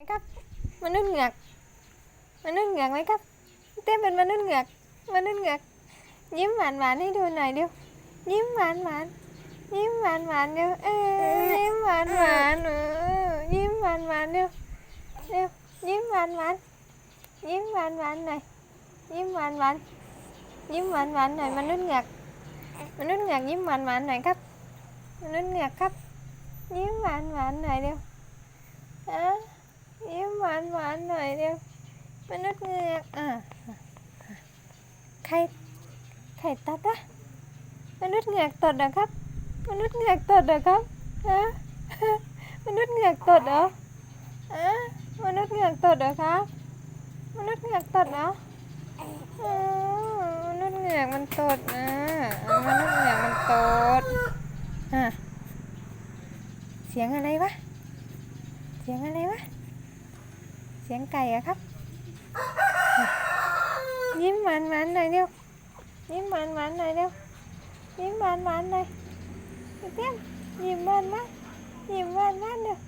ครับมนุษย์เหงือกมนุษย์เหงือกไหมครับเต้เป็นมนุษย์เหงือกมนุษย์เหงือกยิ้มหวานหวานให้ดูหน่อยเดียวยิ้มหวานหวานยิ้มหวานหวานเดียวเออยิ้มหวานหวานเออยิ้มหวานหวานเดียวเดียวยิ้มหวานหวานยิ้มหวานหวานหน่อยยิ้มหวานหวานยิ้มหวานหวานหน่อยมนุษย์เหงือกมนุษย์เหงือกยิ้มหวานหวานหน่อยครับมนุษย์เหงือกครับยิ้มหวานหวานหน่อยเดียวานหวานหน่อยเดียวมนุษย์เงือกอะใครใครตัดอะมนุษย์เงือกตดเหรอครับ มนุษย์เงือกตดเหรอครับฮะมนุษย์เงือกตดเหรออะมนุษย์เงือกตดเหรอครับมนุษย์เงือกตดเหรอมนุษย์เงือกมันตดนะมนุษย์เงือกมันตดอะเสียงอะไรวะ เสียงอะไรวะ สียงไก่อะครับ ยิ้มหวานหวานๆหน่อยเร็วยิ้มหวานหวานๆหน่อยเร็วยิ้มหวานหวานๆหน่อยพี่เตี้ยมยิ้มหวานหวานยิ้มหวานหวานเร็ว